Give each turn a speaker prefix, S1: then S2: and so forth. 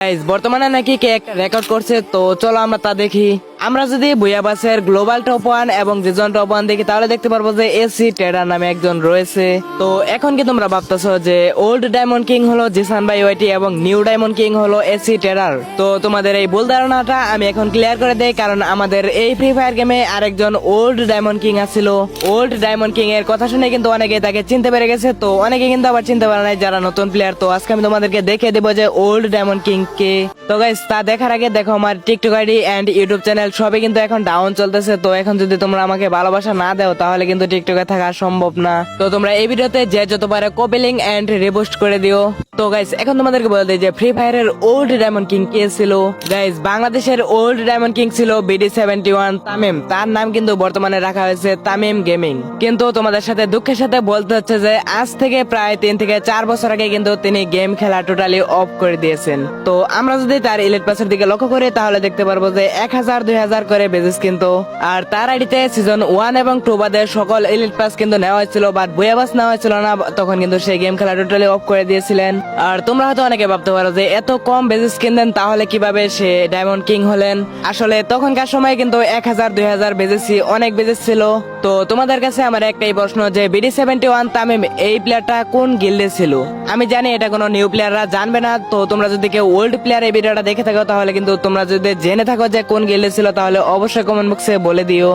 S1: Guys, বর্তমানে নাকি কে একটা রেকর্ড করছে তো চলো আমরা তা দেখি। আমরা যদি বুয়াবাসের গ্লোবাল টপ ওয়ান এবং জিজন টপ ওয়ান দেখি, তাহলে দেখতে পারব যে এসি ট্রেডার নামে একজন রয়েছে। তো এখন কি তোমরা ভাবতেছো যে ওল্ড ডায়মন্ড কিং হলো জিসান বাই ওয়াইটি এবং নিউ ডায়মন্ড কিং হলো এসি ট্রেডার তো তোমাদের এই ভুল ধারণাটা আমি এখন ক্লিয়ার করে দেই, কারণ আমাদের এই ফ্রি ফায়ার গেমে আরেকজন ওল্ড ডায়মন্ড কিং আছিল ওল্ড ডায়মন্ড কিং এর কথা শুনে কিন্তু অনেকে তাকে চিনতে পেরে গেছে, তো অনেকে কিন্তু আবার চিনতে পারে নাই যারা নতুন প্লেয়ার তো আজকে আমি তোমাদেরকে দেখে দেবো যে ওল্ড ডায়মন্ড কিং কে। তো গাইস তা দেখার আগে দেখো আমার TikTok ID and YouTube channel সবই কিন্তু এখন ডাউন চলতেছে। তো এখন যদি তোমরা আমাকে ভালোবাসা না দাও, তাহলে কিন্তু টিকটকে থাকা সম্ভব না। তো তোমরা এই ভিডিওতে যে যত পারে এন্ড রিপোস্ট করে দিও। তো গাইস এখন তোমাদেরকে বলে দিই যে ফ্রি ফায়ারের ওল্ড ডায়মন্ড কিং কে ছিল? গাইস বাংলাদেশের ওল্ড ডায়মন্ড কিং ছিল বিডি সেভেন্টি ওয়ান তামিম তার নাম কিন্তু বর্তমানে রাখা হয়েছে তামিম গেমিং কিন্তু তোমাদের সাথে দুঃখের সাথে বলতে হচ্ছে যে, আজ থেকে প্রায় তিন থেকে চার বছর আগে কিন্তু তিনি গেম খেলা টোটালি অফ করে দিয়েছেন। তো আমরা যদি তার ইলেট পাসের দিকে লক্ষ্য করি, তাহলে দেখতে পারব যে এক হাজার, দুই হাজার করে বেজেস কিন্তু। আর তার আইডিতে সিজন ওয়ান এবং টু বাদে সকল ইলিট পাস কিন্তু নেওয়া হয়েছিল বাট বয়াবাস নেওয়া হয়েছিল না, তখন কিন্তু সেই গেম খেলা টোটালি অফ করে দিয়েছিলেন। আর তোমরা হয়তো অনেকে ভাবতে পারো যে এত কম বেজেস কিনলেন তাহলে কীভাবে সে ডায়মন্ড কিং হলেন? আসলে তখনকার সময় কিন্তু এক হাজার, দুই হাজার বেজেসি অনেক বেজেস ছিল। তো তোমাদের কাছে আমার একটাই প্রশ্ন যে বিডি সেভেন্টি ওয়ান তামিম এই প্লেয়ারটা কোন গিল্ডে ছিল? আমি জানি এটা কোনো নিউ প্লেয়াররা জানবে না, তো তোমরা যদি কেউ ওল্ড প্লেয়ার এই ভিডিওটা দেখে থাকো, তাহলে কিন্তু তোমরা যদি জেনে থাকো যে কোন গিল্ডে ছিল, তাহলে অবশ্যই কমেন্ট বক্সে বলে দিও।